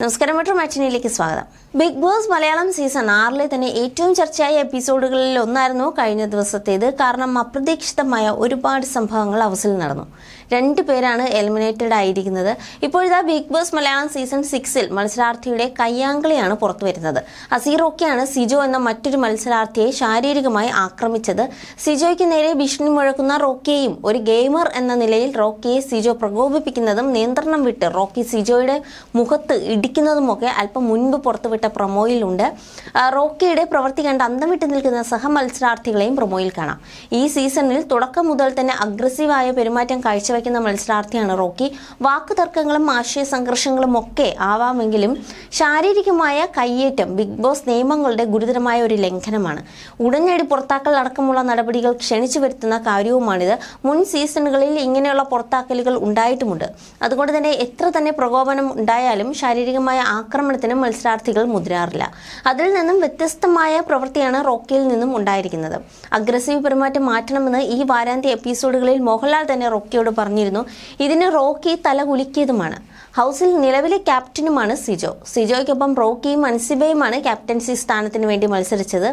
നമസ്കാരം. മെട്രോ മാറ്റിനിയിലേക്ക് സ്വാഗതം. Big boss Malayalam season ആറിലെ തന്നെ ഏറ്റവും ചർച്ചയായ എപ്പിസോഡുകളിൽ ഒന്നായിരുന്നു കഴിഞ്ഞ ദിവസത്തേത്. കാരണം അപ്രതീക്ഷിതമായ ഒരുപാട് സംഭവങ്ങൾ അവസിൽ നടന്നു. രണ്ടു പേരാണ് എലിമിനേറ്റഡ് ആയിരിക്കുന്നത്. ഇപ്പോഴിതാ ബിഗ് ബോസ് മലയാളം സീസൺ സിക്സിൽ മത്സരാർത്ഥിയുടെ കയ്യാങ്കളിയാണ് പുറത്തു വരുന്നത്. അസീറോക്കെയാണ് സിജോ എന്ന മറ്റൊരു മത്സരാർത്ഥിയെ ശാരീരികമായി ആക്രമിച്ചത്. സിജോയ്ക്ക് നേരെ ഭീഷണി മുഴക്കുന്ന റോക്കിയെയും ഒരു ഗെയിമർ എന്ന നിലയിൽ റോക്കിയെ സിജോ പ്രകോപിപ്പിക്കുന്നതും നിയന്ത്രണം വിട്ട് റോക്കി സിജോയുടെ മുഖത്ത് ഇടിക്കുന്നതുമൊക്കെ അല്പം മുൻപ് പുറത്തുവിട്ട പ്രൊമോയിലുണ്ട്. റോക്കിയുടെ പ്രവൃത്തി കണ്ട് അന്തം വിട്ട് നിൽക്കുന്ന സഹ മത്സരാർത്ഥികളെയും പ്രൊമോയിൽ കാണാം. ഈ സീസണിൽ തുടക്കം മുതൽ തന്നെ അഗ്രസീവായ പെരുമാറ്റം കാഴ്ചവെക്കുന്ന മത്സരാർത്ഥിയാണ് റോക്കി. വാക്കുതർക്കങ്ങളും ആശയ സംഘർഷങ്ങളും ഒക്കെ ആവാമെങ്കിലും ശാരീരികമായ കയ്യേറ്റം ബിഗ് ബോസ് നിയമങ്ങളുടെ ഗുരുതരമായ ഒരു ലംഘനമാണ്. ഉടനടി പുറത്താക്കൽ അടക്കമുള്ള നടപടികൾ ക്ഷണിച്ചു വരുത്തുന്ന കാര്യവുമാണിത്. മുൻ സീസണുകളിൽ ഇങ്ങനെയുള്ള പുറത്താക്കലുകൾ ഉണ്ടായിട്ടുമുണ്ട്. അതുകൊണ്ട് തന്നെ എത്ര തന്നെ പ്രകോപനം ഉണ്ടായാലും ശാരീരികമായ ആക്രമണത്തിന് മത്സരാർത്ഥികൾ മുതിരാറില്ല. അതിൽ നിന്നും വ്യത്യസ്തമായ പ്രവൃത്തിയാണ് റോക്കിയിൽ നിന്നും ഉണ്ടായിരിക്കുന്നത്. അഗ്രസീവ് പെരുമാറ്റം മാറ്റണമെന്ന് ഈ വാരാന്ത്യ എപ്പിസോഡുകളിൽ മോഹൻലാൽ തന്നെ റോക്കിയോട് പറഞ്ഞിരുന്നു. ഇതിന് റോക്കി തല കുലുക്കിയതുമാണ്. ഹൗസിൽ നിലവിലെ ക്യാപ്റ്റനുമാണ് സിജോ. സിജോയ്ക്കൊപ്പം റോക്കിയും അൻസിബയുമാണ് ക്യാപ്റ്റൻസി സ്ഥാനത്തിന് വേണ്ടി മത്സരിച്ചത്.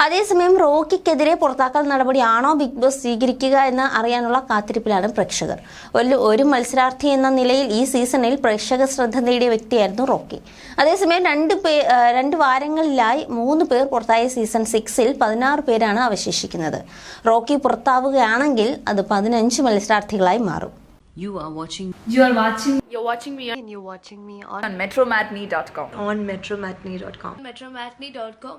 അതേസമയം റോക്കിക്കെതിരെ പുറത്താക്കൽ നടപടിയാണോ ബിഗ് ബോസ് സ്വീകരിക്കുക എന്ന് അറിയാനുള്ള കാത്തിരിപ്പിലാണ് പ്രേക്ഷകർ ഒരു ഒരു മത്സരാർത്ഥി എന്ന നിലയിൽ ഈ സീസണിൽ പ്രേക്ഷക ശ്രദ്ധ നേടിയ വ്യക്തിയായിരുന്നു റോക്കി അതേസമയം രണ്ട് പേ രണ്ട് വാരങ്ങളിലായി മൂന്ന് പേർ പുറത്തായ സീസൺ സിക്സിൽ പതിനാറ് പേരാണ് അവശേഷിക്കുന്നത് റോക്കി പുറത്താവുകയാണെങ്കിൽ അത് പതിനഞ്ച് മത്സരാർത്ഥികളായി മാറും You are watching You are watching You're watching me and you're watching me on, on metromatney.com. on metromatney.com. metromatney.com.